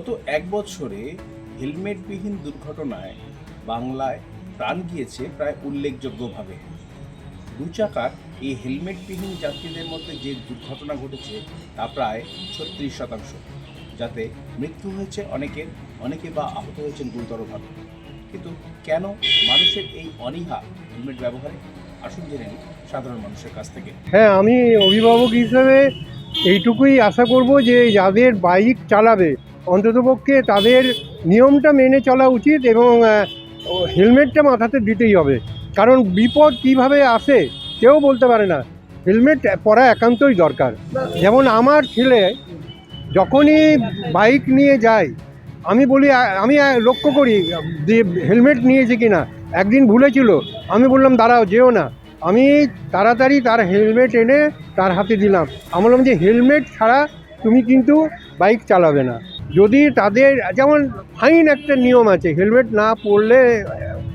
গত এক বছরে হেলমেটবিহীন দুর্ঘটনায় বাংলায় প্রাণ গিয়েছে প্রায় উল্লেখযোগ্যভাবে। দু চাকার এই হেলমেটবিহীন যাত্রীদের মধ্যে যে দুর্ঘটনা ঘটেছে তা প্রায় ছত্রিশ শতাংশ, যাতে মৃত্যু হয়েছে অনেকের, অনেকে বা আহত হয়েছেন গুরুতরভাবে। কিন্তু কেন মানুষের এই অনীহা হেলমেট ব্যবহারে? আসুন জেনে নিই সাধারণ মানুষের কাছ থেকে। হ্যাঁ আমি অভিভাবক হিসেবে এইটুকুই আশা করব যে যাদের বাইক চালাবে অন্ততপক্ষে তাদের নিয়মটা মেনে চলা উচিত এবং হেলমেটটা মাথাতে দিতেই হবে। কারণ বিপদ কীভাবে আসে কেউ বলতে পারে না। হেলমেট পরা একান্তই দরকার। যেমন আমার ছেলে যখনই বাইক নিয়ে যায়, আমি বলি আমি লক্ষ্য করি যে হেলমেট নিয়েছে কি না একদিন ভুলেছিল। আমি বললাম, দাঁড়াও, যেও না। আমি তাড়াতাড়ি তার হেলমেট এনে তার হাতে দিলাম। আমি বললাম যে, হেলমেট ছাড়া তুমি কিন্তু বাইক চালাবে না। যদি তাদের, যেমন ফাইন একটা নিয়ম আছে হেলমেট না পরলে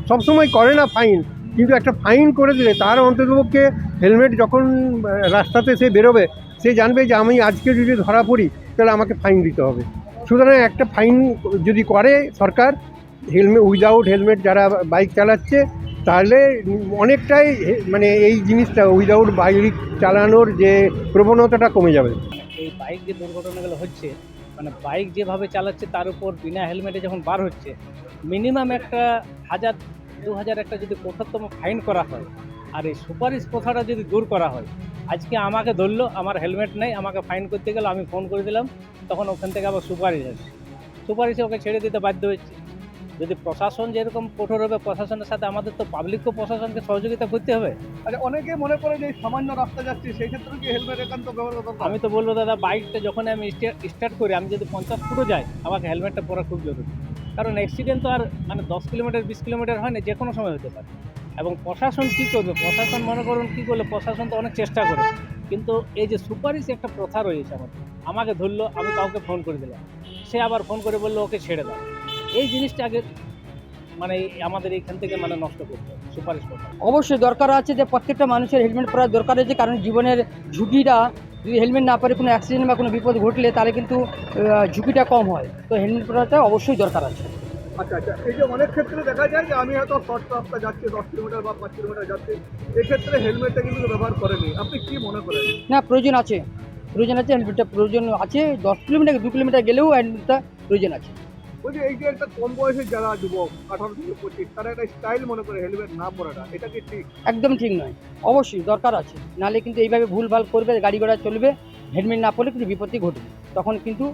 সবসময় করে না ফাইন কিন্তু একটা ফাইন করে দিলে তার অন্ততপক্ষে হেলমেট যখন রাস্তাতে সে বেরোবে, সে জানবে যে আমি আজকে যদি ধরা পড়ি, তাহলে আমাকে ফাইন দিতে হবে। সুতরাং একটা ফাইন যদি করে সরকার হেলমেট উইদাউট হেলমেট যারা বাইক চালাচ্ছে, তাহলে অনেকটাই মানে এই জিনিসটা উইদাউট বাইক চালানোর যে প্রবণতাটা কমে যাবে। এই বাইক যে দুর্ঘটনাগুলো হচ্ছে মানে বাইক যেভাবে চালাচ্ছে তার উপর বিনা হেলমেটে যখন বার হচ্ছে মিনিমাম একটা হাজার, দু হাজার একটা যদি কঠোরতম ফাইন করা হয়, আর এই সুপারিশ প্রথাটা যদি দূর করা হয়, আজকে আমাকে ধরলো, আমার হেলমেট নেই, আমাকে ফাইন করতে গেলে, আমি ফোন করে দিলাম, তখন ওখান থেকে আবার সুপারিশ আসে সুপারিশে ওকে ছেড়ে দিতে বাধ্য হচ্ছে যদি প্রশাসন যেরকম কঠোর হবে প্রশাসনের সাথে আমাদের তো পাবলিকও প্রশাসনকে সহযোগিতা করতে হবে। আচ্ছা অনেকে মনে করে যে সামান্য রাস্তা যাচ্ছি সেই ক্ষেত্রে কি হেলমেট একান্ত ব্যবহার আমি তো বলব দাদা বাইকটা যখন আমি স্টার্ট করি আমি যদি পঞ্চাশ ফুটও যাই আমাকে হেলমেটটা পরা খুব জরুরি। কারণ অ্যাক্সিডেন্ট তো আর মানে দশ কিলোমিটার বিশ কিলোমিটার হয় না যে কোনো সময় হতে পারে। এবং প্রশাসন কী করবে? প্রশাসন মনে করুন কী করলে প্রশাসন তো অনেক চেষ্টা করে। কিন্তু এই যে সুপারিশ একটা প্রথা রয়েছে আমাদের আমাকে ধরলো আমি কাউকে ফোন করে দিলাম। সে আবার ফোন করে বলল ওকে ছেড়ে দাও। এই জিনিসটা আগে মানে আমাদের এইখান থেকে মানে নষ্ট করতে সুপারিশ প্রথা অবশ্যই দরকার আছে যে প্রত্যেকটা মানুষের হেলমেট পরার দরকার আছে কারণ জীবনের ঝুঁকিটা যদি হেলমেট না পরে কোনো অ্যাক্সিডেন্ট বা কোনো বিপদ ঘটলে তাহলে কিন্তু ঝুঁকিটা কম হয়। তো হেলমেট পরাটা অবশ্যই দরকার আছে। আচ্ছা আচ্ছা এই যে অনেক ক্ষেত্রে দেখা যায় যে আমি হয়তো শর্ট রাস্তা যাচ্ছি দশ কিলোমিটার বা পাঁচ কিলোমিটার যাচ্ছি এক্ষেত্রে হেলমেটটা কিন্তু ব্যবহার করেনি। আপনি কি মনে করেন? না প্রয়োজন আছে। প্রয়োজন আছে হেলমেটটা প্রয়োজন আছে। দশ কিলোমিটার দু কিলোমিটার গেলেও হেলমেটটা প্রয়োজন আছে। বলছি এই যে একটা কম বয়সের যারা যুবক আঠারো থেকে পঁচিশ তারা একটা স্টাইল মনে করে হেলমেট না পরাটা এটা কি ঠিক? একদম ঠিক নয়। অবশ্যই দরকার আছে। নাহলে কিন্তু এইভাবে ভুলভাল করবে গাড়ি ঘোড়া চলবে হেলমেট না পরলে কিন্তু বিপত্তি ঘটবে। তখন কিন্তু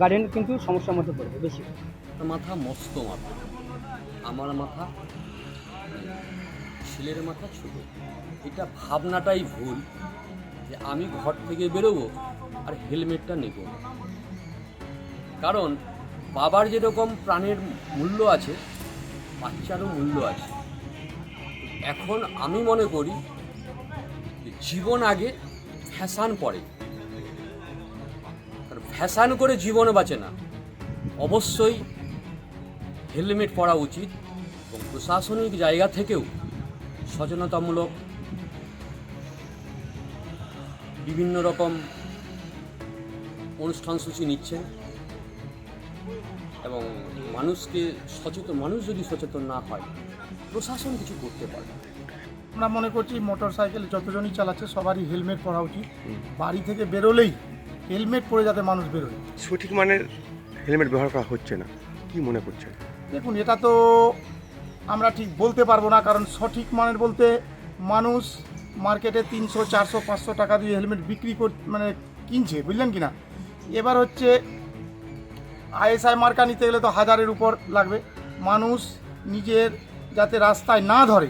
গার্ডেন কিন্তু সমস্যার মধ্যে পড়বে বেশি। আমার মাথা মস্ত মাথা। আমার মাথা ছেলের মাথা ছোট। এটা ভাবনাটাই ভুল যে আমি ঘর থেকে বেরোবো আর হেলমেটটা নেব। কারণ বাবার যেরকম প্রাণের মূল্য আছে, বাচ্চারও মূল্য আছে। এখন আমি মনে করি জীবন আগে ফ্যাশান আর ফ্যাশান করে জীবন বাঁচে না। অবশ্যই হেলমেট পরা উচিত এবং প্রশাসনিক জায়গা থেকেও সচেতনতামূলক বিভিন্ন রকম অনুষ্ঠানসূচি নিচ্ছেন। এবং মানুষকে সচেতন মানুষ যদি সচেতন না হয় প্রশাসন কিছু করতে পারে আমরা মনে করছি মোটর সাইকেল যতজনই চালাচ্ছে সবারই হেলমেট পরা উচিত। বাড়ি থেকে বেরোলেই হেলমেট পরে যাতে মানুষ বেরোয়। সঠিক মানের হেলমেট ব্যবহার করা হচ্ছে না। কি মনে করছেন দেখুন এটা তো আমরা ঠিক বলতে পারব না কারণ সঠিক মানের বলতে মানুষ মার্কেটে তিনশো চারশো পাঁচশো টাকা দিয়ে হেলমেট বিক্রি কর মানে কিনছে বুঝলেন কি না? এবার হচ্ছে আইএসআই মার্কা নিতে গেলে তো হাজারের উপর লাগবে। মানুষ নিজের যাতে রাস্তায় না ধরে,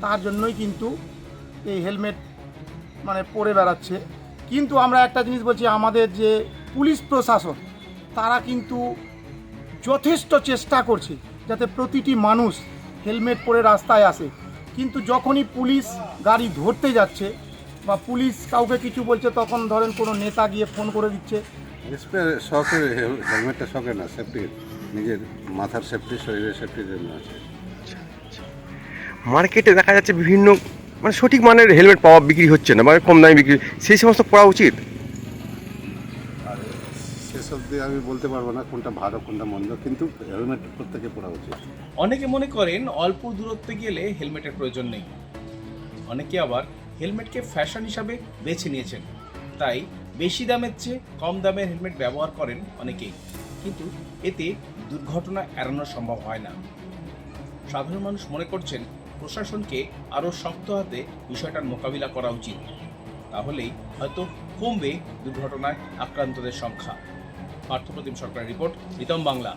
তার জন্যই কিন্তু এই হেলমেট মানে পরে বেড়াচ্ছে। কিন্তু আমরা একটা জিনিস বলছি, আমাদের যে পুলিশ প্রশাসন, তারা কিন্তু যথেষ্ট চেষ্টা করছে যাতে প্রতিটি মানুষ হেলমেট পরে রাস্তায় আসে। কিন্তু যখনই পুলিশ গাড়ি ধরতে যাচ্ছে বা পুলিশ কাউকে কিছু বলছে, তখন ধরেন কোনো নেতা গিয়ে ফোন করে দিচ্ছে স্প্রে শখের হেলমেটটা শখের না সেফটির নিজের মাথার সেফটি শরীরের সেফটির জন্য আছে। মার্কেটে দেখা যাচ্ছে বিভিন্ন মানে সঠিক মানের হেলমেট পাওয়া বিক্রি হচ্ছে না মানে কম দামে বিক্রি সেই সমস্ত পড়া উচিত? আর সেসব মধ্যে আমি বলতে পারব না কোনটা ভালো কোনটা মন্দ কিন্তু হেলমেট প্রত্যেকে পরা উচিত। অনেকে মনে করেন অল্প দূরত্বে গেলে হেলমেটের প্রয়োজন নেই। অনেকে আবার হেলমেটকে ফ্যাশন হিসাবে বেছে নিয়েছেন। তাই বেশি দামের চেয়ে কম দামের হেলমেট ব্যবহার করেন অনেকেই। কিন্তু এতে দুর্ঘটনা এড়ানো সম্ভব হয় না। সাধারণ মানুষ মনে করছেন প্রশাসনকে আরও শক্ত হাতে বিষয়টার মোকাবিলা করা উচিত। তাহলেই হয়তো কমবে দুর্ঘটনায় আক্রান্তদের সংখ্যা। পার্থপ্রতিম সরকারের রিপোর্ট রিতম বাংলা।